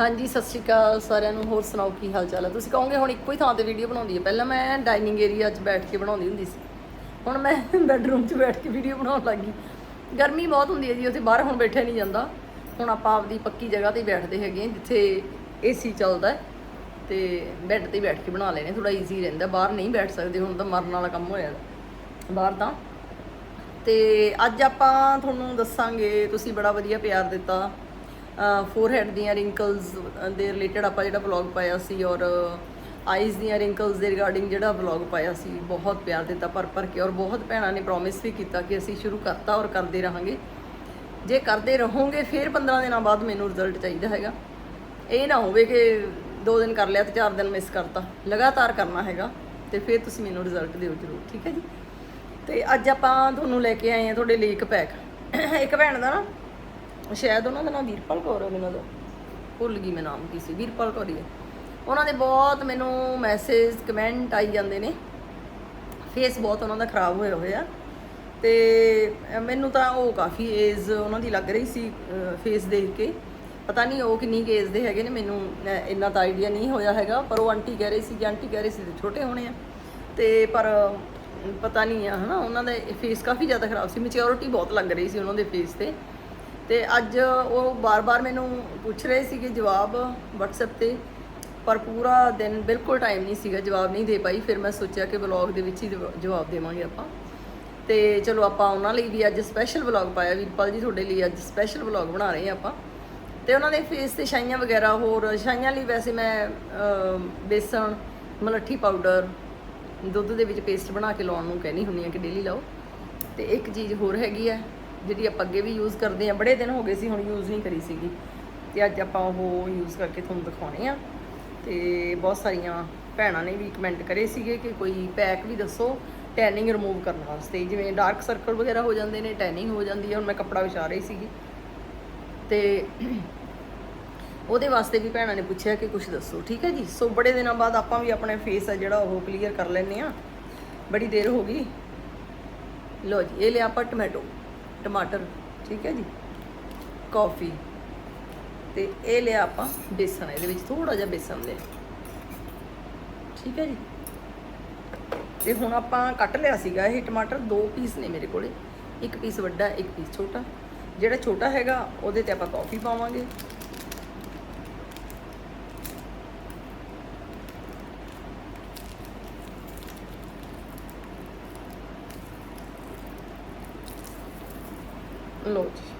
ਹਾਂਜੀ ਸਤਿ ਸ਼੍ਰੀ ਅਕਾਲ ਸਾਰਿਆਂ ਨੂੰ। ਹੋਰ ਸੁਣਾਓ ਕੀ ਹਾਲ ਚਾਲ ਹੈ ਤੁਸੀਂ ਕਹੋਗੇ ਹੁਣ ਇੱਕੋ ਹੀ ਥਾਂ ਤੇ ਵੀਡੀਓ ਬਣਾਉਂਦੀ ਹੈ ਪਹਿਲਾਂ ਮੈਂ ਡਾਈਨਿੰਗ ਏਰੀਆ 'ਚ ਬੈਠ ਕੇ ਬਣਾਉਂਦੀ ਹੁੰਦੀ ਸੀ। ਹੁਣ ਮੈਂ ਬੈੱਡਰੂਮ 'ਚ ਬੈਠ ਕੇ ਵੀਡੀਓ ਬਣਾਉਣ ਲੱਗੀ ਗਰਮੀ ਬਹੁਤ ਹੁੰਦੀ ਹੈ ਜੀ ਉੱਥੇ ਬਾਹਰ ਹੁਣ ਬੈਠਿਆ ਨਹੀਂ ਜਾਂਦਾ। ਹੁਣ ਆਪਾਂ ਆਪਦੀ ਪੱਕੀ ਜਗ੍ਹਾ ਤੇ ਬੈਠਦੇ ਹੈਗੇ ਹਾਂ, ਜਿੱਥੇ ਏਸੀ ਚੱਲਦਾ ਹੈ। ਤੇ ਬੈੱਡ ਤੇ ਬੈਠ ਕੇ ਬਣਾ ਲੈਣੇ ਥੋੜਾ ਈਜ਼ੀ ਰਹਿੰਦਾ। ਬਾਹਰ ਨਹੀਂ ਬੈਠ ਸਕਦੇ ਹੁਣ ਤਾਂ ਮਰਨ ਵਾਲਾ ਕੰਮ ਹੋਇਆ ਬਾਹਰ ਤਾਂ। ਤੇ ਅੱਜ ਆਪਾਂ ਤੁਹਾਨੂੰ ਦੱਸਾਂਗੇ ਤੁਸੀਂ ਬੜਾ ਵਧੀਆ ਪਿਆਰ ਦਿੱਤਾ। ਫੋਰਹੈਡ ਦੀਆਂ ਰਿੰਕਲਸ ਦੇ ਰਿਲੇਟਡ ਆਪਾਂ ਜਿਹੜਾ ਵਲੌਗ ਪਾਇਆ ਸੀ ਔਰ ਆਈਜ਼ ਦੀਆਂ ਰਿੰਕਲਸ ਦੇ ਰਿਗਾਰਡਿੰਗ ਜਿਹੜਾ ਵਲੌਗ ਪਾਇਆ ਸੀ, ਬਹੁਤ ਪਿਆਰ ਦਿੱਤਾ ਪਰ ਪਰ ਕੇ ਔਰ ਬਹੁਤ ਭੈਣਾਂ ਨੇ ਪ੍ਰੋਮਿਸ ਵੀ ਕੀਤਾ ਕਿ ਅਸੀਂ ਸ਼ੁਰੂ ਕਰਤਾ ਔਰ ਕਰਦੇ ਰਹਾਂਗੇ। ਜੇ ਕਰਦੇ ਰਹੋਗੇ, ਫਿਰ 15 ਦਿਨਾਂ ਬਾਅਦ ਮੈਨੂੰ ਰਿਜ਼ਲਟ ਚਾਹੀਦਾ ਹੈਗਾ। ਇਹ ਨਾ ਹੋਵੇ ਕਿ 2 ਦਿਨ ਕਰ ਲਿਆ ਤੇ 4 ਦਿਨ ਮਿਸ ਕਰਤਾ। ਲਗਾਤਾਰ ਕਰਨਾ ਹੈਗਾ ਤੇ ਫਿਰ ਤੁਸੀਂ ਮੈਨੂੰ ਰਿਜ਼ਲਟ ਦਿਓ ਜਰੂਰ, ਠੀਕ ਹੈ ਜੀ? ਤੇ ਅੱਜ ਆਪਾਂ ਤੁਹਾਨੂੰ ਲੈ ਕੇ ਆਏ ਹਾਂ ਤੁਹਾਡੇ ਲਈ ਇੱਕ ਪੈਕ ਇੱਕ ਭੈਣ ਦਾ ਨਾ ਸ਼ਾਇਦ ਉਹਨਾਂ ਦਾ ਨਾਮ ਵੀਰਪਾਲ ਕੌਰ ਹੈ ਮੈਨੂੰ ਦਾ ਭੁੱਲ ਗਈ ਮੈਂ ਨਾਮ ਕੀ ਸੀ, ਵੀਰਪਾਲ ਕੌਰ ਹੀ ਹੈ ਉਹਨਾਂ ਦੇ ਬਹੁਤ ਮੈਨੂੰ ਮੈਸੇਜ ਕਮੈਂਟ ਆਈ ਜਾਂਦੇ ਨੇ। ਫੇਸ ਬਹੁਤ ਉਹਨਾਂ ਦਾ ਖਰਾਬ ਹੋਇਆ ਹੋਇਆ। ਤੇ ਮੈਨੂੰ ਤਾਂ ਉਹ ਕਾਫੀ ਏਜ ਉਹਨਾਂ ਦੀ ਲੱਗ ਰਹੀ ਸੀ ਫੇਸ ਦੇਖ ਕੇ। ਪਤਾ ਨਹੀਂ ਉਹ ਕਿੰਨੀ ਏਜ ਦੇ ਹੈਗੇ ਨੇ, ਮੈਨੂੰ, ਅਹ, ਇੰਨਾ ਤਾਂ ਆਈਡੀਆ ਨਹੀਂ ਹੋਇਆ ਹੈਗਾ। ਪਰ ਉਹ ਆਂਟੀ ਕਹਿ ਰਹੀ ਸੀ ਕਿ ਆਂਟੀ ਕਹਿ ਰਹੀ ਸੀ ਤੇ ਛੋਟੇ ਹੋਣੇ ਆ। ਤੇ ਪਰ ਪਤਾ ਨਹੀਂ ਆ, ਹਨਾ, ਉਹਨਾਂ ਦਾ ਫੇਸ ਕਾਫੀ ਜ਼ਿਆਦਾ ਖਰਾਬ ਸੀ। ਮੈਚਿਓਰਿਟੀ ਬਹੁਤ ਲੱਗ ਰਹੀ ਸੀ ਉਹਨਾਂ ਦੇ ਫੇਸ ਤੇ। ਤੇ ਅੱਜ ਉਹ ਬਾਰ-ਬਾਰ ਮੈਨੂੰ ਪੁੱਛ ਰਹੇ ਸੀਗੇ ਜਵਾਬ WhatsApp ਤੇ, ਪਰ ਪੂਰਾ ਦਿਨ ਬਿਲਕੁਲ ਟਾਈਮ ਨਹੀਂ ਸੀਗਾ, ਜਵਾਬ ਨਹੀਂ ਦੇ ਪਾਈ। ਫਿਰ ਮੈਂ ਸੋਚਿਆ ਕਿ ਵਲੌਗ ਦੇ ਵਿੱਚ ਹੀ ਜਵਾਬ ਦੇਵਾਂਗੇ ਆਪਾਂ। ਤੇ ਚਲੋ ਆਪਾਂ ਉਹਨਾਂ ਲਈ ਵੀ ਅੱਜ ਸਪੈਸ਼ਲ ਵਲੌਗ ਪਾਇਆ। ਵੀਰਪਾਲ ਜੀ ਤੁਹਾਡੇ ਲਈ ਅੱਜ ਸਪੈਸ਼ਲ ਵਲੌਗ ਬਣਾ ਰਹੇ ਹਾਂ ਆਪਾਂ। ਤੇ ਉਹਨਾਂ ਦੇ ਫੇਸ ਤੇ ਛਾਈਆਂ ਵਗੈਰਾ ਹੋਰ ਛਾਈਆਂ ਲਈ ਵੈਸੇ ਮੈਂ ਬੇਸਣ ਮਲੱਠੀ ਪਾਊਡਰ ਦੁੱਧ ਦੇ ਵਿੱਚ ਪੇਸਟ ਬਣਾ ਕੇ ਲਾਉਣ ਨੂੰ ਕਹਿੰਦੀ ਹੁੰਦੀ ਆ ਕਿ ਡੇਲੀ ਲਾਓ। ਤੇ ਇੱਕ ਚੀਜ਼ ਹੋਰ ਹੈਗੀ ਆ ਜਿਹੜੀ ਆਪਾਂ ਅੱਗੇ ਵੀ ਯੂਜ਼ ਕਰਦੇ ਆ ਬੜੇ ਦਿਨ ਹੋ ਗਏ ਸੀ, ਹੁਣ ਯੂਜ਼ ਨਹੀਂ ਕਰੀ ਸੀਗੀ। ਤੇ ਅੱਜ ਆਪਾਂ ਉਹ ਯੂਜ਼ ਕਰਕੇ ਤੁਹਾਨੂੰ ਦਿਖਾਉਣੇ ਆ। ਤੇ ਬਹੁਤ ਸਾਰੀਆਂ ਭੈਣਾਂ ਨੇ ਵੀ ਕਮੈਂਟ ਕਰੇ ਸੀਗੇ ਕਿ ਕੋਈ ਪੈਕ ਵੀ ਦੱਸੋ ਟੈਨਿੰਗ ਰਿਮੂਵ ਕਰਨ ਵਾਸਤੇ। ਜਿਵੇਂ ਡਾਰਕ ਸਰਕਲ ਵਗੈਰਾ ਹੋ ਜਾਂਦੇ ਨੇ ਟੈਨਿੰਗ ਹੋ ਜਾਂਦੀ ਹੈ ਹੁਣ ਮੈਂ ਕੱਪੜਾ ਵਿਛਾ ਰਹੀ ਸੀਗੀ। ਤੇ ਉਹਦੇ ਵਾਸਤੇ ਵੀ ਭੈਣਾਂ ਨੇ ਪੁੱਛਿਆ ਕਿ ਕੁਝ ਦੱਸੋ, ਠੀਕ ਹੈ ਜੀ? ਸੋ ਬੜੇ ਦਿਨਾਂ ਬਾਅਦ ਆਪਾਂ ਵੀ ਆਪਣੇ ਫੇਸ ਆ ਜਿਹੜਾ ਉਹ ਕਲੀਅਰ ਕਰ ਲੈਨੇ ਆ ਬੜੀ ਦੇਰ ਹੋ ਗਈ। ਲੋ ਜੀ, ਇਹ ਲਿਆ ਆਪਾਂ ਟੋਮੈਟੋ ਟਮਾਟਰ, ਠੀਕ ਹੈ ਜੀ? ਕਾਫੀ। ਤੇ ਇਹ ਲਿਆ ਆਪਾਂ ਬੇਸਣ, ਇਹਦੇ ਵਿੱਚ ਥੋੜਾ ਜਿਹਾ ਬੇਸਣ ਲਿਆ। ਠੀਕ ਹੈ ਜੀ? ਤੇ ਹੁਣ ਆਪਾਂ ਕੱਟ ਲਿਆ ਸੀਗਾ ਇਹ ਟਮਾਟਰ, ਦੋ ਪੀਸ ਨੇ ਮੇਰੇ ਕੋਲੇ। ਇੱਕ ਪੀਸ ਵੱਡਾ, ਇੱਕ ਪੀਸ ਛੋਟਾ। ਜਿਹੜਾ ਛੋਟਾ ਹੈਗਾ, ਉਹਦੇ ਤੇ ਆਪਾਂ ਕਾਫੀ ਪਾਵਾਂਗੇ ਲੋ ਜੀ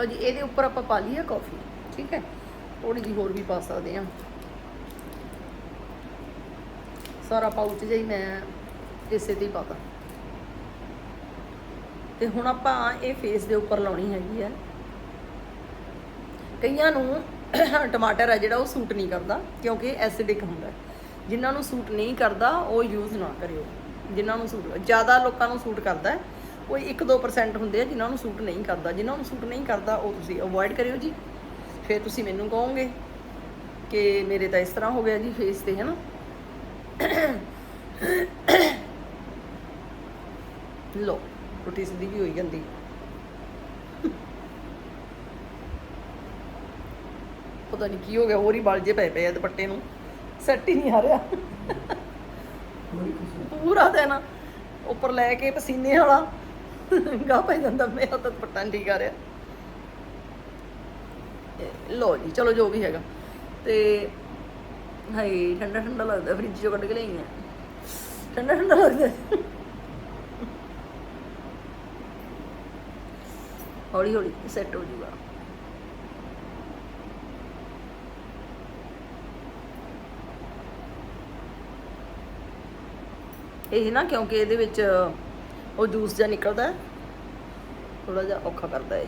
ਲੋ ਜੀ, ਇਹਦੇ ਉੱਪਰ ਆਪਾਂ ਪਾ ਲਈਏ ਕਾਫੀ ਠੀਕ ਹੈ? ਥੋੜੀ ਜਿਹੀ ਹੋਰ ਵੀ ਪਾ ਸਕਦੇ ਆ ਸਾਰਾ ਪਾਊਚ ਜਿਹਾ ਹੀ ਮੈਂ ਇਸੇ ਤੇ ਹੀ ਪਾਤਾ। ਤੇ ਹੁਣ ਆਪਾਂ ਇਹ ਫੇਸ ਦੇ ਉੱਪਰ ਲਾਉਣੀ ਹੈਗੀ ਹੈ। ਕਈਆਂ ਨੂੰ ਟਮਾਟਰ ਆ ਜਿਹੜਾ ਉਹ ਸੂਟ ਨਹੀਂ ਕਰਦਾ, ਕਿਉਂਕਿ ਐਸਿਡਿਕ ਹੁੰਦਾ ਹੈ। ਜਿਨ੍ਹਾਂ ਨੂੰ ਸੂਟ ਨਹੀਂ ਕਰਦਾ, ਉਹ ਯੂਜ਼ ਨਾ ਕਰਿਓ। ਜਿਨ੍ਹਾਂ ਨੂੰ ਸੂਟ, ਜ਼ਿਆਦਾ ਲੋਕਾਂ ਨੂੰ ਸੂਟ ਕਰਦਾ ਹੈ ਕੋਈ 1-2% ਹੁੰਦੇ ਆ ਜਿਨ੍ਹਾਂ ਨੂੰ ਸੂਟ ਨਹੀਂ ਕਰਦਾ। ਜਿਨ੍ਹਾਂ ਨੂੰ ਸੂਟ ਨਹੀਂ ਕਰਦਾ ਉਹ ਤੁਸੀਂ ਅਵੋਇਡ ਕਰਿਓ ਜੀ। ਫਿਰ ਤੁਸੀਂ ਮੈਨੂੰ ਕਹੋਗੇ ਕਿ ਮੇਰੇ ਤਾਂ ਇਸ ਤਰ੍ਹਾਂ ਹੋ ਗਿਆ ਜੀ ਫੇਸ ਤੇ ਹੈ ਨਾ ਲੋ ਰੋਟੀ ਸਿੱਧੀ ਵੀ ਹੋਈ ਜਾਂਦੀ। ਪਤਾ ਨਹੀਂ ਕੀ ਹੋ ਗਿਆ ਹੋਰ ਹੀ ਬਲ ਜੇ ਪਏ ਪਏ ਆ ਦੁਪੱਟੇ ਨੂੰ। ਸੈੱਟ ਹੀ ਨਹੀਂ ਆ ਰਿਹਾ। ਪੂਰਾ ਦਿਨ ਉੱਪਰ ਲੈ ਕੇ ਪਸੀਨੇ ਵਾਲਾ। ਗਾ ਪੈ ਜਾਂਦਾ ਮੇਰਾ ਤਾਂ ਦੁਪੱਟਾ ਠੀਕ ਆ ਰਿਹਾ। ਲੋ ਜੀ, ਚਲੋ ਜੋ ਵੀ ਹੈਗਾ। ਤੇ ਹਾਏ, ਠੰਡਾ ਠੰਡਾ ਲੱਗਦਾ, ਫ੍ਰਿਜ ਚੋਂ ਕੱਢ ਕੇ ਲਈ ਆ। ਠੰਡਾ ਠੰਡਾ ਲੱਗਦਾ। ਹੌਲੀ ਹੌਲੀ ਸੈੱਟ ਹੋ ਜੂਗਾ। ਇਹ ਨਾ ਕਿਉਂਕਿ ਇਹਦੇ ਵਿੱਚ ਉਹ ਜੂਸ ਜਿਹਾ ਨਿਕਲਦਾ ਥੋੜਾ ਜਿਹਾ ਔਖਾ ਕਰਦਾ ਇਹ।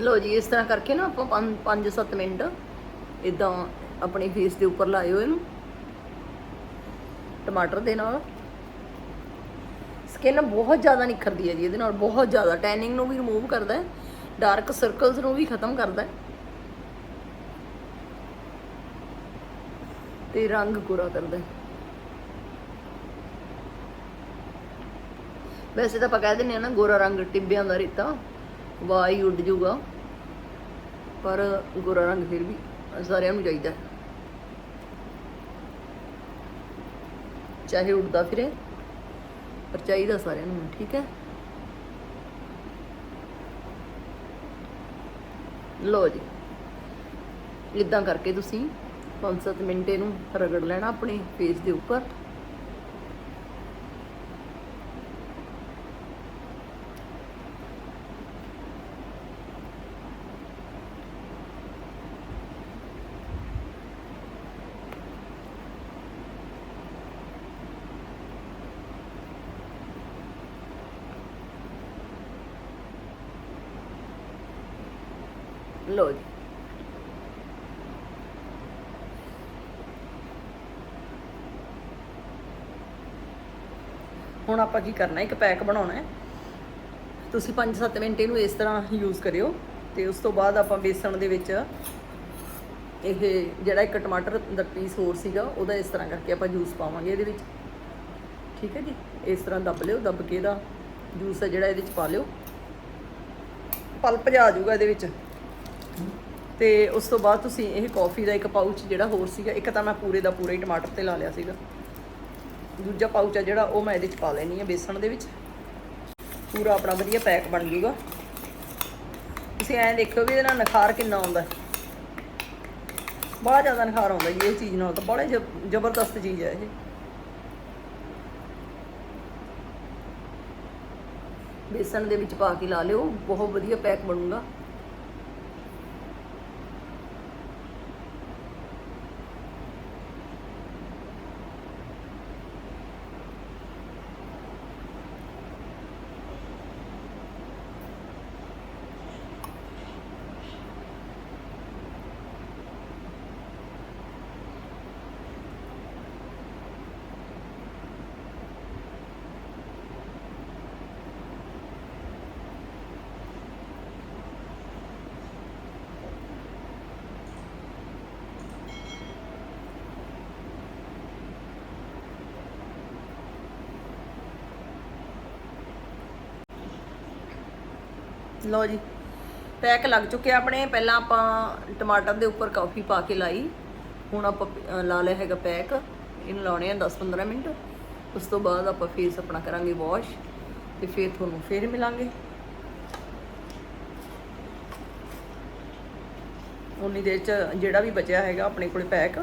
ਲੋ ਜੀ, ਇਸ ਤਰ੍ਹਾਂ ਕਰਕੇ ਨਾ ਆਪਾਂ 5-7 ਮਿੰਟ ਇਦਾਂ ਆਪਣੇ ਫੇਸ ਦੇ ਉੱਪਰ ਲਾਇਓ ਇਹਨੂੰ, ਟਮਾਟਰ ਦੇ ਨਾਲ। ਸਕਿਨ ਬਹੁਤ ਜ਼ਿਆਦਾ ਨਿਖਰਦੀ ਹੈ ਜੀ ਇਹਦੇ ਨਾਲ, ਬਹੁਤ ਜ਼ਿਆਦਾ। ਟੈਨਿੰਗ ਨੂੰ ਵੀ ਰਿਮੂਵ ਕਰਦਾ ਹੈ ਡਾਰਕ ਸਰਕਲਸ ਨੂੰ ਵੀ ਖਤਮ ਕਰਦਾ ਹੈ। ਤੇ ਰੰਗ ਗੋਰਾ ਕਰਦਾ ਹੈ। ਵੈਸੇ ਤਾਂ ਆਪਾਂ ਕਹਿ ਦਿੰਦੇ ਆ ਨਾ, ਗੋਰਾ ਰੰਗ ਟਿੱਬਿਆਂ ਦਾ ਰੇਤਾ। ਵਾਈ ਉੱਡ ਜੂਗਾ ਪਰ ਗੋਰਾ ਰੰਗ ਫਿਰ ਵੀ ਸਾਰਿਆਂ ਨੂੰ ਚਾਹੀਦਾ ਚਾਹੇ ਉੱਡਦਾ ਫਿਰੇ, ਪਰ ਚਾਹੀਦਾ ਸਾਰਿਆਂ ਨੂੰ, ਠੀਕ ਹੈ? ਲੋ ਜੀ ਇਦਾਂ ਕਰਕੇ ਤੁਸੀਂ 5-7 ਮਿੰਟ ਇਹਨੂੰ ਰਗੜ ਲੈਣਾ ਆਪਣੇ ਫੇਸ ਦੇ ਉੱਪਰ। ਲੋ ਜੀ। ਹੁਣ ਆਪਾਂ ਕੀ ਕਰਨਾ, ਇੱਕ ਪੈਕ ਬਣਾਉਣਾ ਹੈ। ਤੁਸੀਂ 5-7 ਮਿੰਟ ਇਹਨੂੰ ਇਸ ਤਰ੍ਹਾਂ ਯੂਜ਼ ਕਰਿਓ ਤੇ ਉਸ ਤੋਂ ਬਾਅਦ ਆਪਾਂ ਬੇਸਣ ਦੇ ਵਿੱਚ ਇਹ ਜਿਹੜਾ ਇੱਕ ਟਮਾਟਰ ਦਾ ਪੀਸ ਹੋਰ ਸੀਗਾ, ਉਹਦਾ ਇਸ ਤਰ੍ਹਾਂ ਕਰਕੇ ਆਪਾਂ ਜੂਸ ਪਾਵਾਂਗੇ ਇਹਦੇ ਵਿੱਚ। ਠੀਕ ਹੈ ਜੀ? ਇਸ ਤਰ੍ਹਾਂ ਦੱਬ ਲਿਓ, ਦੱਬ ਕੇ ਇਹਦਾ ਜੂਸ ਹੈ ਜਿਹੜਾ ਇਹਦੇ ਵਿੱਚ ਪਾ ਲਿਓ। ਪਲਪ ਜਾ ਆ ਜਾਊਗਾ ਇਹਦੇ ਵਿੱਚ। ਤੇ ਉਸ ਤੋਂ ਬਾਅਦ ਤੁਸੀਂ ਇਹ ਕਾਫੀ ਦਾ ਇੱਕ ਪਾਊਚ ਜਿਹੜਾ ਹੋਰ ਸੀਗਾ, ਇੱਕ ਤਾਂ ਮੈਂ ਪੂਰੇ ਦਾ ਪੂਰਾ ਹੀ ਟਮਾਟਰ ਤੇ ਲਾ ਲਿਆ ਸੀਗਾ। ਦੂਜਾ ਪਾਊਚ ਆ ਜਿਹੜਾ ਉਹ ਮੈਂ ਇਹਦੇ ਚ ਪਾ ਲੈਣੀ ਆ ਬੇਸਣ ਦੇ ਵਿੱਚ। ਪੂਰਾ ਆਪਣਾ ਵਧੀਆ ਪੈਕ ਬਣ ਜੂਗਾ ਤੁਸੀਂ ਐਂ ਦੇਖਿਓ ਵੀ ਇਹਦੇ ਨਾਲ ਨਖਾਰ ਕਿੰਨਾ ਆਉਂਦਾ। ਬੜਾ ਜ਼ਿਆਦਾ ਨਖਾਰ ਆਉਂਦਾ ਜੀ ਇਹ ਚੀਜ਼ ਨਾਲ ਤਾਂ ਬੜਾ ਜ਼ਬ- ਜ਼ਬਰਦਸਤ ਚੀਜ਼ ਹੈ ਇਹ। ਬੇਸਣ ਦੇ ਵਿੱਚ ਪਾ ਕੇ ਲਾ ਲਿਓ, ਬਹੁਤ ਵਧੀਆ ਪੈਕ ਬਣੂਗਾ। ਲਓ ਜੀ, ਪੈਕ ਲੱਗ ਚੁੱਕਿਆ ਆਪਣੇ। ਪਹਿਲਾਂ ਆਪਾਂ ਟਮਾਟਰ ਦੇ ਉੱਪਰ ਕਾਫੀ ਪਾ ਕੇ ਲਾਈ। ਹੁਣ ਆਪਾਂ ਲਾ ਲਿਆ ਹੈਗਾ ਪੈਕ। ਇਹਨੂੰ ਲਾਉਣੇ ਆ 10-15 ਮਿੰਟ। ਉਸ ਤੋਂ ਬਾਅਦ ਆਪਾਂ ਫੇਸ ਆਪਣਾ ਕਰਾਂਗੇ ਵਾਸ਼ ਤੇ ਫਿਰ ਤੁਹਾਨੂੰ ਫਿਰ ਮਿਲਾਂਗੇ। ਉਨੀ ਦੇਰ ਚ ਜਿਹੜਾ ਵੀ ਬਚਿਆ ਹੈਗਾ ਆਪਣੇ ਕੋਲੇ ਪੈਕ,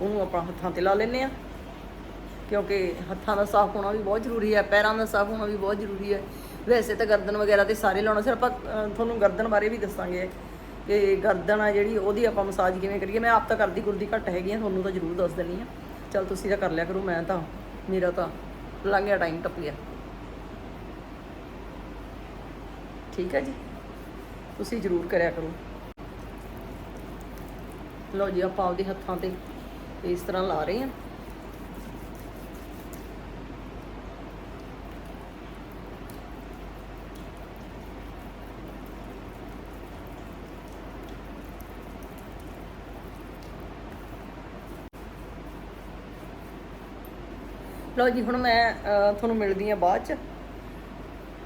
ਉਹਨੂੰ ਆਪਾਂ ਹੱਥਾਂ ਤੇ ਲਾ ਲੈਨੇ ਆ। ਕਿਉਂਕਿ ਹੱਥਾਂ ਦਾ ਸਾਫ਼ ਹੋਣਾ ਵੀ ਬਹੁਤ ਜ਼ਰੂਰੀ ਹੈ, ਪੈਰਾਂ ਦਾ ਸਾਫ਼ ਹੋਣਾ ਵੀ ਬਹੁਤ ਜ਼ਰੂਰੀ ਹੈ। ਵੈਸੇ ਤਾਂ ਗਰਦਨ ਵਗੈਰਾ ਤੇ ਸਾਰੇ ਲਾਉਣਾ ਸਿਰ ਆਪਾਂ ਤੁਹਾਨੂੰ ਗਰਦਨ ਬਾਰੇ ਵੀ ਦੱਸਾਂਗੇ ਕਿ ਗਰਦਨ ਆ ਜਿਹੜੀ, ਉਹਦੀ ਆਪਾਂ ਮਸਾਜ ਕਿਵੇਂ ਕਰੀਏ। ਮੈਂ ਆਪ ਤਾਂ ਕਰਦੀ ਗੁਰਦੀ ਘੱਟ ਹੈਗੀ ਆ, ਤੁਹਾਨੂੰ ਤਾਂ ਜ਼ਰੂਰ ਦੱਸ ਦੇਣੀ ਆ। ਚਲ ਤੁਸੀਂ ਤਾਂ ਕਰ ਲਿਆ ਕਰੋ, ਮੈਂ ਤਾਂ, ਮੇਰਾ ਤਾਂ ਲੰਘ ਗਿਆ ਟਾਈਮ ਟੱਪ ਗਿਆ ਠੀਕ ਹੈ ਜੀ? ਤੁਸੀਂ ਜ਼ਰੂਰ ਕਰਿਆ ਕਰੋ। ਲਓ ਜੀ, ਆਪਾਂ ਆਪਦੇ ਹੱਥਾਂ ਤੇ ਇਸ ਤਰ੍ਹਾਂ ਲਾ ਰਹੇ ਹਾਂ ਲਓ ਜੀ ਹੁਣ ਮੈਂ ਤੁਹਾਨੂੰ ਮਿਲਦੀ ਆ ਬਾਅਦ ਚ।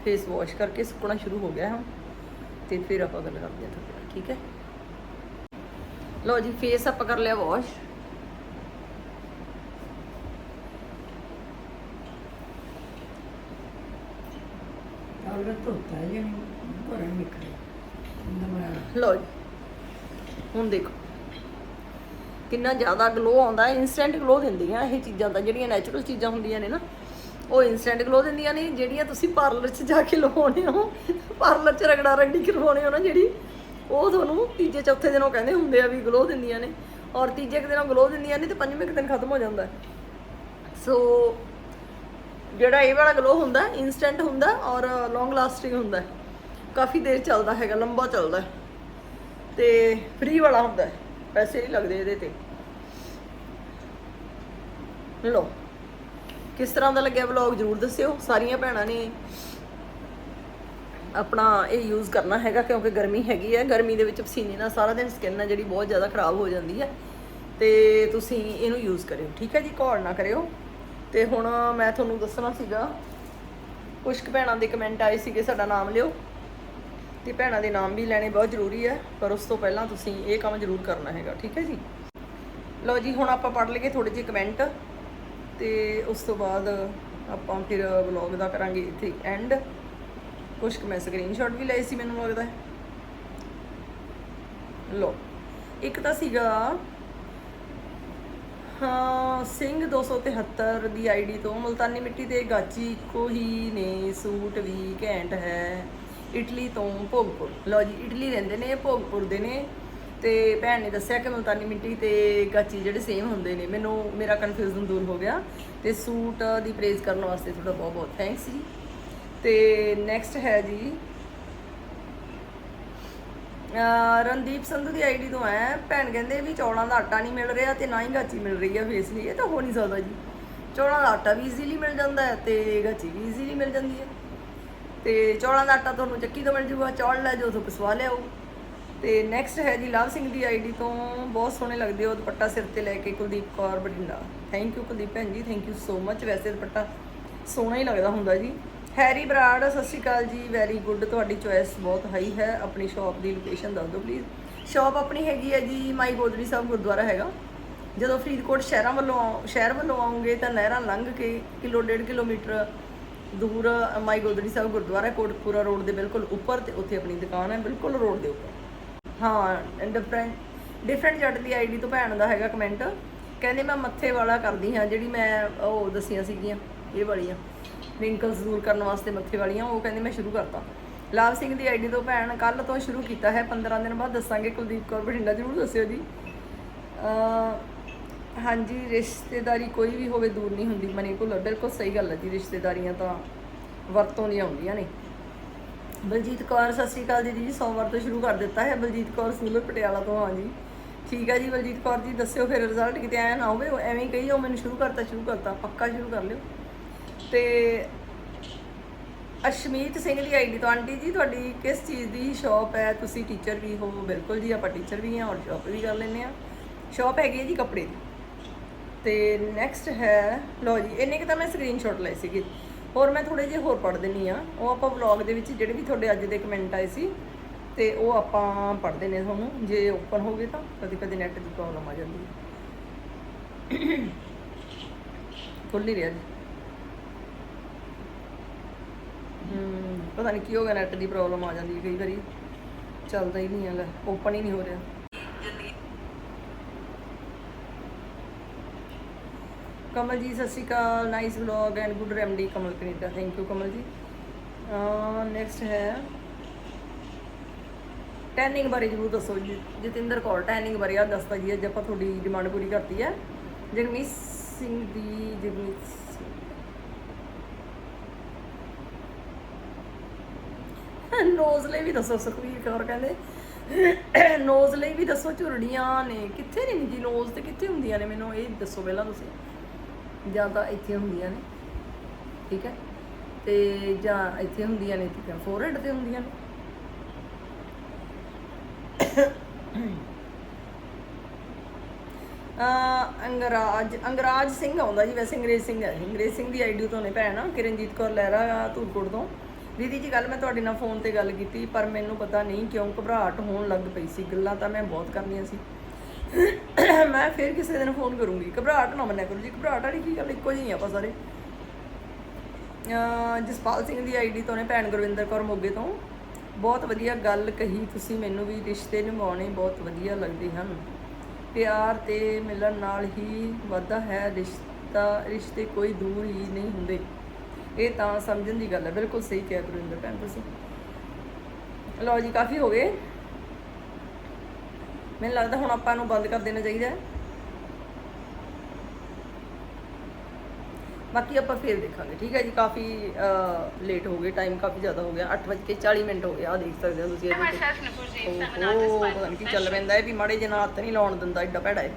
ਫੇਸ ਵਾਸ਼ ਕਰਕੇ ਸੁੱਕਣਾ ਸ਼ੁਰੂ ਹੋ ਗਿਆ ਹੁਣ। ਤੇ ਫਿਰ ਆਪਾਂ ਗੱਲ ਕਰਦੇ ਹਾਂ ਤੁਹਾਡੇ ਨਾਲ ਠੀਕ ਹੈ? ਲਓ ਜੀ ਫੇਸ ਆਪਾਂ ਕਰ ਲਿਆ ਵਾਸ਼ ਧੋਤਾ ਨਿਕਲੇ। ਲਓ ਜੀ ਹੁਣ ਦੇਖੋ। ਕਿੰਨਾ ਜ਼ਿਆਦਾ ਗਲੋ ਆਉਂਦਾ ਹੈ ਇਨਸਟੈਂਟ ਗਲੋ ਦਿੰਦੀਆਂ ਇਹ ਚੀਜ਼ਾਂ ਤਾਂ, ਜਿਹੜੀਆਂ ਨੈਚੁਰਲ ਚੀਜ਼ਾਂ ਹੁੰਦੀਆਂ ਨੇ ਨਾ, ਉਹ ਇਨਸਟੈਂਟ ਗਲੋ ਦਿੰਦੀਆਂ ਨੇ, ਜਿਹੜੀਆਂ ਤੁਸੀਂ ਪਾਰਲਰ 'ਚ ਜਾ ਕੇ ਲਵਾਉਣੇ ਹੋ ਪਾਰਲਰ 'ਚ ਰਗੜਾ ਰਗੜੀ ਕਰਵਾਉਣੇ ਹੋ ਨਾ ਜਿਹੜੀ, ਉਹ ਤੁਹਾਨੂੰ ਤੀਜੇ ਚੌਥੇ ਦਿਨੋਂ ਕਹਿੰਦੇ ਹੁੰਦੇ ਆ ਵੀ ਗਲੋ ਦਿੰਦੀਆਂ ਨੇ, ਔਰ ਤੀਜੇ ਕੁ ਦਿਨੋਂ ਗਲੋ ਦਿੰਦੀਆਂ ਨੇ ਤੇ ਪੰਜਵੇਂ ਕੁ ਦਿਨ ਖਤਮ ਹੋ ਜਾਂਦਾ। ਸੋ ਜਿਹੜਾ ਇਹ ਵਾਲਾ ਗਲੋ ਹੁੰਦਾ ਇਨਸਟੈਂਟ ਹੁੰਦਾ ਔਰ ਲੌਂਗ ਲਾਸਟਿੰਗ ਹੁੰਦਾ। ਕਾਫੀ ਦੇਰ ਚੱਲਦਾ ਹੈਗਾ, ਲੰਬਾ ਚੱਲਦਾ। ਹੈ ਤੇ ਫ੍ਰੀ ਵਾਲਾ ਹੁੰਦਾ। ਪੈਸੇ ਨਹੀਂ ਲੱਗਦੇ ਇਹਦੇ ਤੇ। ਲੋ ਕਿਸ ਤਰ੍ਹਾਂ ਦਾ ਲੱਗਿਆ ਵਲੌਗ ਜਰੂਰ ਦੱਸਿਓ, ਸਾਰੀਆਂ ਭੈਣਾਂ ਨੇ ਆਪਣਾ ਇਹ ਯੂਜ਼ ਕਰਨਾ ਹੈਗਾ ਕਿਉਂਕਿ ਗਰਮੀ ਹੈਗੀ ਹੈ। ਗਰਮੀ ਦੇ ਵਿੱਚ ਪਸੀਨੇ ਨਾਲ ਸਾਰਾ ਦਿਨ ਸਕਿਨ ਹੈ ਜਿਹੜੀ ਬਹੁਤ ਜ਼ਿਆਦਾ ਖਰਾਬ ਹੋ ਜਾਂਦੀ ਹੈ। ਤੇ ਤੁਸੀਂ ਇਹਨੂੰ ਯੂਜ਼ ਕਰਿਓ, ਠੀਕ ਹੈ ਜੀ? ਘੋਲ ਨਾ ਕਰਿਓ। ਤੇ ਹੁਣ ਮੈਂ ਤੁਹਾਨੂੰ ਦੱਸਣਾ ਸੀਗਾ ਕੁਝ ਕੁ ਭੈਣਾਂ ਦੇ ਕਮੈਂਟ ਆਏ ਸੀਗੇ, ਸਾਡਾ ਨਾਮ ਲਿਓ। ਤੇ ਭੈਣਾਂ ਦੇ ਨਾਮ ਵੀ ਲੈਣੇ ਬਹੁਤ ਜ਼ਰੂਰੀ ਹੈ, ਪਰ ਉਸ ਤੋਂ ਪਹਿਲਾਂ ਤੁਸੀਂ ਇਹ ਕੰਮ ਜ਼ਰੂਰ ਕਰਨਾ ਹੈਗਾ, ਠੀਕ ਹੈ ਜੀ? ਲਓ ਜੀ, ਹੁਣ ਆਪਾਂ ਪੜ੍ਹ ਲਈਏ ਥੋੜੇ ਜਿਹੇ ਕਮੈਂਟ ਤੇ ਉਸ ਤੋਂ ਬਾਅਦ ਆਪਾਂ ਫਿਰ ਵਲੌਗ ਦਾ ਕਰਾਂਗੇ ਇੱਥੇ ਐਂਡ ਕੁਝ ਕੁ ਮੈਂ ਸਕਰੀਨਸ਼ਾਟ ਵੀ ਲਏ ਸੀ ਮੈਨੂੰ ਲੱਗਦਾ। ਹੈ ਲਓ, ਇੱਕ ਤਾਂ ਸੀਗਾ, ਹਾਂ, ਸਿੰਘ 273 ਦੀ ਆਈਡੀ ਤੋਂ ਮਲਤਾਨੀ ਮਿੱਟੀ ਦੇ ਗਾਚੀ ਇੱਕੋ ਹੀ ਨੇ, ਸੂਟ ਵੀ ਘੈਂਟ ਹੈ। ਇਟਲੀ ਤੋਂ ਭੋਗਪੁਰ। ਲਓ ਜੀ, ਇਟਲੀ ਰਹਿੰਦੇ ਨੇ, ਭੋਗਪੁਰ ਦੇ ਨੇ। ਤੇ ਭੈਣ ਨੇ ਦੱਸਿਆ ਕਿ ਮੁਲਤਾਨੀ ਮਿੱਟੀ ਤੇ ਗਾਚੀ ਜਿਹੜੇ ਸੇਮ ਹੁੰਦੇ ਨੇ। ਮੈਨੂੰ, ਮੇਰਾ ਕਨਫਿਊਜ਼ਨ ਦੂਰ ਹੋ ਗਿਆ। ਤੇ ਸੂਟ ਦੀ ਪ੍ਰੇਜ਼ ਕਰਨ ਵਾਸਤੇ ਤੁਹਾਡਾ ਬਹੁਤ ਬਹੁਤ ਥੈਂਕਸ ਜੀ। ਤੇ ਨੈਕਸਟ ਹੈ ਜੀ ਰਣਦੀਪ ਸੰਧੂ ਦੀ ਆਈਡੀ ਤੋਂ ਹੈ ਭੈਣ ਕਹਿੰਦੇ ਵੀ ਚੌਲਾਂ ਦਾ ਆਟਾ ਨਹੀਂ ਮਿਲ ਰਿਹਾ ਤੇ ਨਾ ਹੀ ਗਾਚੀ ਮਿਲ ਰਹੀ ਹੈ ਫੇਸ ਲਈ। ਇਹ ਤਾਂ ਹੋ ਨਹੀਂ ਸਕਦਾ ਜੀ। ਚੌਲਾਂ ਦਾ ਆਟਾ ਵੀ ਈਜ਼ੀਲੀ ਮਿਲ ਜਾਂਦਾ ਹੈ ਤੇ ਗਾਚੀ ਵੀ ਈਜ਼ੀਲੀ ਮਿਲ ਜਾਂਦੀ ਹੈ। ਤੇ ਚੌਲਾਂ ਦਾ ਆਟਾ ਤੁਹਾਨੂੰ ਚੱਕੀ ਤੋਂ ਮਿਲ ਜੂਗਾ, ਚੌਲ ਲੈ ਜਾਓ ਤੋਂ ਪਿਸਵਾ ਲਿਆਓ। ਤੇ ਨੈਕਸਟ ਹੈ ਜੀ ਲਵ ਸਿੰਘ ਦੀ ਆਈਡੀ ਤੋਂ, ਬਹੁਤ ਸੋਹਣੇ ਲੱਗਦੇ ਹੋ ਦੁਪੱਟਾ ਸਿਰ ਤੇ ਲੈ ਕੇ ਕੁਲਦੀਪ ਕੌਰ ਬਠਿੰਡਾ। ਥੈਂਕ ਯੂ ਕੁਲਦੀਪ ਭੈਣ ਜੀ ਥੈਂਕ ਯੂ ਸੋ ਮੱਚ ਵੈਸੇ ਦੁਪੱਟਾ ਸੋਹਣਾ ਹੀ ਲੱਗਦਾ ਹੁੰਦਾ ਜੀ। ਹੈਰੀ ਬਰਾੜ ਸਤਿ ਸ਼੍ਰੀ ਅਕਾਲ ਜੀ ਵੈਰੀ ਗੁੱਡ ਤੁਹਾਡੀ ਚੋਇਸ ਬਹੁਤ ਹਾਈ ਹੈ, ਆਪਣੀ ਸ਼ਾਪ ਦੀ ਲੋਕੇਸ਼ਨ ਦੱਸ ਦਿਓ ਪਲੀਜ਼ ਸ਼ਾਪ ਆਪਣੀ ਹੈਗੀ ਹੈ ਜੀ ਮਾਈ ਗੋਦਰੀ ਸਾਹਿਬ ਗੁਰਦੁਆਰਾ ਹੈਗਾ। ਜਦੋਂ ਫਰੀਦਕੋਟ ਸ਼ਹਿਰਾਂ ਵੱਲੋਂ ਆਓ- ਸ਼ਹਿਰ ਵੱਲੋਂ ਆਉਂਗੇ ਤਾਂ ਨਹਿਰਾਂ ਲੰਘ ਕੇ ਕਿਲੋ ਡੇਢ ਕਿਲੋਮੀਟਰ ਦੂਰ ਮਾਈ ਗੋਦਰੀ ਸਾਹਿਬ ਗੁਰਦੁਆਰਾ ਹੈ, ਰੋਡ ਦੇ ਬਿਲਕੁਲ ਉੱਪਰ ਤੇ ਉੱਥੇ ਆਪਣੀ ਦੁਕਾਨ ਹੈ ਬਿਲਕੁਲ ਰੋਡ ਦੇ ਉੱਪਰ। ਹਾਂ ਡਿਫਰੈਂਟ ਡਿਫਰੈਂਟ ਜੱਟ ਦੀ ਆਈਡੀ ਤੋਂ ਭੈਣ ਦਾ ਹੈਗਾ ਕਮੈਂਟ ਕਹਿੰਦੇ ਮੈਂ ਮੱਥੇ ਵਾਲਾ ਕਰਦੀ ਹਾਂ ਜਿਹੜੀ ਮੈਂ ਉਹ ਦਸੀਆਂ ਸੀਗੀਆਂ ਇਹ ਵਾਲੀਆਂ। ਰਿੰਕਲਸ ਦੂਰ ਕਰਨ ਵਾਸਤੇ ਮੱਥੇ ਵਾਲੀਆਂ ਉਹ ਕਹਿੰਦੇ ਮੈਂ ਸ਼ੁਰੂ ਕਰਤਾ। ਲਾਭ ਸਿੰਘ ਦੀ ਆਈਡੀ ਤੋਂ ਭੈਣ ਕੱਲ ਤੋਂ ਸ਼ੁਰੂ ਕੀਤਾ ਹੈ 15 ਦਿਨ ਬਾਅਦ ਦੱਸਾਂਗੇ। ਕੁਲਦੀਪ ਕੌਰ ਬਠਿੰਡਾ ਜ਼ਰੂਰ ਦੱਸਿਓ ਜੀ। ਅਹ ਹਾਂਜੀ, ਰਿਸ਼ਤੇਦਾਰੀ ਕੋਈ ਵੀ ਹੋਵੇ ਦੂਰ ਨਹੀਂ ਹੁੰਦੀ। ਮਨੀ ਭੁੱਲਰ ਬਿਲਕੁਲ ਸਹੀ ਗੱਲ ਹੈ ਜੀ, ਰਿਸ਼ਤੇਦਾਰੀਆਂ ਤਾਂ ਵਰਤੋਂ ਦੀਆਂ ਆਉਂਦੀਆਂ ਨੇ। ਬਲਜੀਤ ਕੌਰ, ਸਤਿ ਸ਼੍ਰੀ ਅਕਾਲ ਜੀ ਜੀ, ਸੋਮਵਾਰ ਤੋਂ ਸ਼ੁਰੂ ਕਰ ਦਿੱਤਾ ਹੈ। ਬਲਜੀਤ ਕੌਰ ਸੂਲਰ ਪਟਿਆਲਾ ਤੋਂ ਹਾਂ ਜੀ। ਠੀਕ ਹੈ ਜੀ, ਬਲਜੀਤ ਕੌਰ ਜੀ, ਦੱਸਿਓ ਫਿਰ ਰਿਜ਼ਲਟ ਕਿਤੇ ਆਇਆ ਨਾ ਹੋਵੇ ਐਵੇਂ ਹੀ ਕਹੀ ਜਾਓ, ਮੈਨੂੰ ਸ਼ੁਰੂ ਕਰਤਾ ਸ਼ੁਰੂ ਕਰਤਾ, ਪੱਕਾ ਸ਼ੁਰੂ ਕਰ ਲਿਓ। ਤੇ ਅਸ਼ਮੀਤ ਸਿੰਘ ਦੀ ਆਈਡੀ ਤੋਂ, ਆਂਟੀ ਜੀ, ਤੁਹਾਡੀ ਕਿਸ ਚੀਜ਼ ਦੀ ਸ਼ਾਪ ਹੈ? ਤੁਸੀਂ ਟੀਚਰ ਵੀ ਹੋ, ਬਿਲਕੁਲ ਜੀ, ਆਪਾਂ ਟੀਚਰ ਵੀ ਹਾਂ ਔਰ ਸ਼ਾਪ ਵੀ ਕਰ ਲੈਂਦੇ ਆ ਸ਼ਾਪ ਹੈਗੀ ਹੈ ਜੀ ਕੱਪੜੇ ਦੀ। ਤੇ ਨੈਕਸਟ ਹੈ, ਲਓ ਜੀ ਇੰਨੇ ਕਿ ਤਾਂ ਮੈਂ ਸਕਰੀਨਸ਼ਾਟ ਲਏ ਸੀਗੇ। ਹੋਰ ਮੈਂ ਥੋੜੇ ਜਿਹੇ ਹੋਰ ਪੜ੍ਹ ਦਿੰਨੀ ਆ ਉਹ ਆਪਾਂ ਵਲੌਗ ਦੇ ਵਿੱਚ ਜਿਹੜੇ ਵੀ ਤੁਹਾਡੇ ਅੱਜ ਦੇ ਕਮੈਂਟ ਆਏ ਸੀ, ਤੇ ਉਹ ਆਪਾਂ ਪੜ੍ਹਦੇ ਨੇ ਤੁਹਾਨੂੰ। ਜੇ ਓਪਨ ਹੋ ਗਏ ਤਾਂ ਕਦੀ ਕਦੀ ਨੈਟ ਦੀ ਪ੍ਰੋਬਲਮ ਆ ਜਾਂਦੀ ਹੈ। ਖੁੱਲ ਨਹੀਂ ਰਿਹਾ ਜੀ। ਪਤਾ ਨਹੀਂ ਕੀ ਹੋ ਗਿਆ ਨੈਟ ਦੀ ਪ੍ਰੋਬਲਮ ਆ ਜਾਂਦੀ ਕਈ ਵਾਰੀ। ਚੱਲਦਾ ਹੀ ਨਹੀਂ ਹੈਗਾ ਓਪਨ ਹੀ ਨਹੀਂ ਹੋ ਰਿਹਾ। Kamal ji Sat Shri Akal nice vlog and good remedy Kamal Canada thank you Kamal ji next ਹੈ। ਟੈਨਿੰਗ ਬਾਰੇ ਜਰੂਰ ਦੱਸੋ ਜੀ। ਜਤਿੰਦਰ ਕੌਰ ਟੈਨਿੰਗ ਬਾਰੇ ਆ ਦੱਸਦਾ ਜੀ। ਅੱਜ ਆਪਾਂ ਤੁਹਾਡੀ ਡਿਮਾਂਡ ਪੂਰੀ ਕਰਤੀ ਹੈ। ਜਗਮੀਤ ਸਿੰਘ ਦੀ, ਜਗਮੀਤ ਸਿੰਘ। ਨੋਜ਼ ਲਈ ਵੀ ਦੱਸੋ ਸੁਖਵੀਰ ਕੌਰ ਕਹਿੰਦੇ। ਨੋਜ਼ ਲਈ ਵੀ ਦੱਸੋ, ਝੁਰੜੀਆਂ ਨੇ। ਕਿੱਥੇ ਨੇ ਜੀ? ਨੋਜ਼ ਤੇ ਕਿੱਥੇ ਹੁੰਦੀਆਂ ਨੇ? ਮੈਨੂੰ ਇਹ ਦੱਸੋ ਪਹਿਲਾਂ ਤੁਸੀਂ। ਜਾਂ ਤਾਂ ਇੱਥੇ ਹੁੰਦੀਆਂ ਨੇ, ਠੀਕ ਹੈ? ਤੇ ਜਾਂ ਇੱਥੇ ਹੁੰਦੀਆਂ ਨੇ, ਠੀਕ ਹੈ? ਫੋਰਹੈਡ ਤੇ ਹੁੰਦੀਆਂ ਨੇ। ਅੰਗਰਾਜ ਅੰਗਰਾਜ ਸਿੰਘ ਆਉਂਦਾ ਜੀ ਵੈਸੇ, ਅੰਗਰੇਜ਼ ਸਿੰਘ ਹੈ। ਅੰਗਰੇਜ਼ ਸਿੰਘ ਦੀ ਆਈਡੀ ਤੋਂ ਨੇ ਭੈਣ, ਕਿਰਨਜੀਤ ਕੌਰ ਲਹਿਰਾ ਧੂਰਕੋਟ ਤੋਂ। ਦੀਦੀ ਜੀ ਕੱਲ ਮੈਂ ਤੁਹਾਡੇ ਨਾਲ ਫੋਨ ਤੇ ਗੱਲ ਕੀਤੀ, ਪਰ ਮੈਨੂੰ ਪਤਾ ਨਹੀਂ ਕਿਉਂ ਘਬਰਾਹਟ ਹੋਣ ਲੱਗ ਪਈ ਸੀ। ਗੱਲਾਂ ਤਾਂ ਮੈਂ ਬਹੁਤ ਕਰਨੀਆਂ ਸੀ। ਮੈਂ ਫਿਰ ਕਿਸੇ ਦਿਨ ਫੋਨ ਕਰੂੰਗੀ। ਘਬਰਾਹਟ ਨਾ ਮੰਨਿਆ ਕਰੋ ਜੀ, ਘਬਰਾਹਟ ਵਾਲੀ ਕੀ ਗੱਲ, ਇੱਕੋ ਜਿਹੀ ਆ ਆਪਾਂ ਸਾਰੇ। ਜਸਪਾਲ ਸਿੰਘ ਦੀ ਆਈਡੀ ਤੋਂ ਨੇ ਭੈਣ ਗੁਰਵਿੰਦਰ ਕੌਰ ਮੋਗੇ ਤੋਂ। ਬਹੁਤ ਵਧੀਆ ਗੱਲ ਕਹੀ ਤੁਸੀਂ ਮੈਨੂੰ ਵੀ, ਰਿਸ਼ਤੇ ਨਿਭਾਉਣੇ ਬਹੁਤ ਵਧੀਆ ਲੱਗਦੇ ਹਨ। ਪਿਆਰ ਤੇ ਮਿਲਣ ਨਾਲ ਹੀ ਵੱਧਦਾ ਹੈ, ਰਿਸ਼ਤਾ, ਰਿਸ਼ਤੇ ਕੋਈ ਦੂਰ ਹੀ ਨਹੀਂ ਹੁੰਦੇ। ਇਹ ਤਾਂ ਸਮਝਣ ਦੀ ਗੱਲ ਹੈ, ਬਿਲਕੁਲ ਸਹੀ ਕਿਹਾ ਗੁਰਵਿੰਦਰ ਭੈਣ ਤੁਸੀਂ। ਲਓ ਜੀ, ਕਾਫੀ ਹੋ ਗਏ। ਮੈਨੂੰ ਲੱਗਦਾ ਹੁਣ ਆਪਾਂ ਨੂੰ ਬੰਦ ਕਰ ਦੇਣਾ ਚਾਹੀਦਾ ਹੈ। ਬਾਕੀ ਆਪਾਂ ਫੇਰ ਦੇਖਾਂਗੇ ਠੀਕ ਹੈ ਜੀ? ਕਾਫੀ ਲੇਟ ਹੋ ਗਏ ਟਾਈਮ ਕਾਫੀ ਜ਼ਿਆਦਾ ਹੋ ਗਿਆ। 8:40 ਮਿੰਟ ਹੋ ਗਿਆ ਆ ਦੇਖ ਸਕਦੇ ਹੋ ਤੁਸੀਂ ਇਹਦੇ ਤੇ। ਓਹੋ ਪਤਾ ਨਹੀਂ ਕੀ ਚੱਲ ਪੈਂਦਾ ਇਹ ਵੀ ਮਾੜੇ ਜਿਹੇ ਨਾਲ ਹੱਥ ਨਹੀਂ ਲਾਉਣ ਦਿੰਦਾ ਏਡਾ ਭੈੜਾ ਹੈ।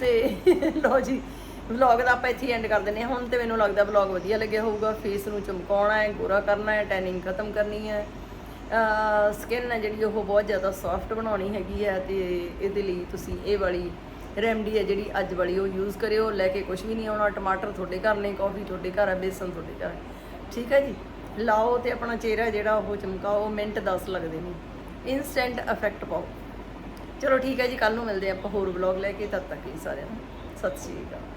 ਤੇ ਲਓ ਜੀ ਵਲੌਗ ਦਾ ਆਪਾਂ ਇੱਥੇ ਐਂਡ ਕਰ ਦਿੰਦੇ ਹਾਂ। ਹੁਣ ਤੇ ਮੈਨੂੰ ਲੱਗਦਾ ਵਲੌਗ ਵਧੀਆ ਲੱਗਿਆ ਹੋਊਗਾ। ਫੇਸ ਨੂੰ ਚਮਕਾਉਣਾ ਹੈ ਗੋਰਾ ਕਰਨਾ ਹੈ ਟੈਨਿੰਗ ਖਤਮ ਕਰਨੀ ਹੈ। ਸਕਿਨ ਹੈ ਜਿਹੜੀ ਉਹ ਬਹੁਤ ਜ਼ਿਆਦਾ ਸੌਫਟ ਬਣਾਉਣੀ ਹੈਗੀ ਹੈ ਤੇ ਇਹਦੇ ਲਈ ਤੁਸੀਂ ਇਹ ਵਾਲੀ ਰੈਮਡੀ ਹੈ ਜਿਹੜੀ ਅੱਜ ਵਾਲੀ ਉਹ ਯੂਜ਼ ਕਰਿਓ, ਲੈ ਕੇ ਕੁਝ ਵੀ ਨਹੀਂ ਆਉਣਾ, ਟਮਾਟਰ ਤੁਹਾਡੇ ਘਰ ਨੇ ਕਾਫੀ ਤੁਹਾਡੇ ਘਰ ਹੈ, ਬੇਸਨ ਤੁਹਾਡੇ ਘਰ ਹੈ। ਠੀਕ ਹੈ ਜੀ? ਲਾਓ ਤੇ ਆਪਣਾ ਚਿਹਰਾ ਜਿਹੜਾ ਉਹ ਚਮਕਾਓ, ਮਿੰਟ 10 ਲੱਗਦੇ ਨੇ। ਇਨਸਟੈਂਟ ਇਫੈਕਟ ਪਾਓ। ਚਲੋ ਠੀਕ ਹੈ ਜੀ ਕੱਲ ਨੂੰ ਮਿਲਦੇ ਹਾਂ ਆਪਾਂ ਹੋਰ ਵਲੌਗ ਲੈ ਕੇ, ਤਦ ਤੱਕ ਜੀ ਸਾਰਿਆਂ ਨੂੰ। ਸਤਿ ਸ਼੍ਰੀ ਅਕਾਲ।